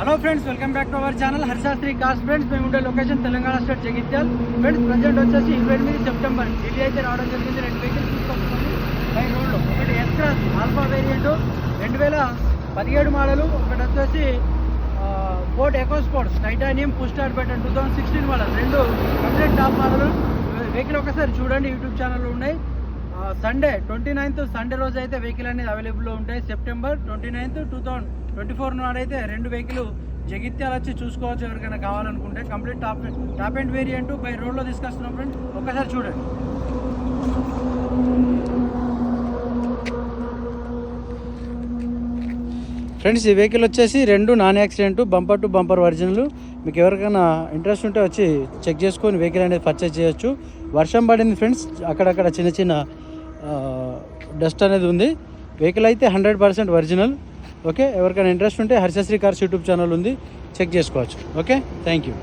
Hello friends welcome back to our channel Harishastri cast friends మేము ఉండే location Telangana state Jagtial. Friends present వచ్చేసి ఇరవై ఎనిమిది September Delhi అయితే రావడం జరిగింది. రెండు వెహికల్స్ తీసుకొస్తున్నాము. బై రోడ్లో ఒకటి ఎక్స్ట్రాస్ ఆల్ఫా వేరియంట్ రెండు వేల పదిహేడు మోడలు ఒకటి వచ్చేసి బోట్ ఎకో స్పోర్ట్స్ టైటానియం పుస్టార్ పెట్టండి టూ థౌసండ్ సిక్స్టీన్ మోడల్ రెండు కంప్లీట్ టాప్ మోడల్ వెహికల్ ఒకసారి చూడండి యూట్యూబ్ ఛానల్లో ఉన్నాయి. సండే ట్వంటీ నైన్త్ సండే రోజు అయితే వెహికల్ అనేది అవైలబుల్లో ఉంటాయి. September twenty ninth two thousand twenty four నాడైతే రెండు వెహికల్ జగిత్యాల వచ్చి చూసుకోవచ్చు ఎవరికైనా కావాలనుకుంటే. Complete top top and variant by రోడ్లో తీసుకొస్తున్నాం ఫ్రెండ్ ఒక్కసారి చూడండి. ఫ్రెండ్స్ ఈ వెహికల్ వచ్చేసి రెండు non accident bumper to bumper original. మీకు ఎవరికైనా ఇంట్రెస్ట్ ఉంటే వచ్చి చెక్ చేసుకొని వెహికల్ అనేది పర్చేజ్ చేయొచ్చు. వర్షం పడింది ఫ్రెండ్స్ అక్కడక్కడ చిన్న చిన్న డస్ట్ అనేది ఉంది. వెహికల్ అయితే హండ్రెడ్ పర్సెంట్ ఒరిజినల్. ఓకే? ఎవరికైనా ఇంట్రెస్ట్ ఉంటే హర్షశ్రీ కార్స్ యూట్యూబ్ ఛానల్ ఉంది. చెక్ చేసుకోవచ్చు. ఓకే? Thank you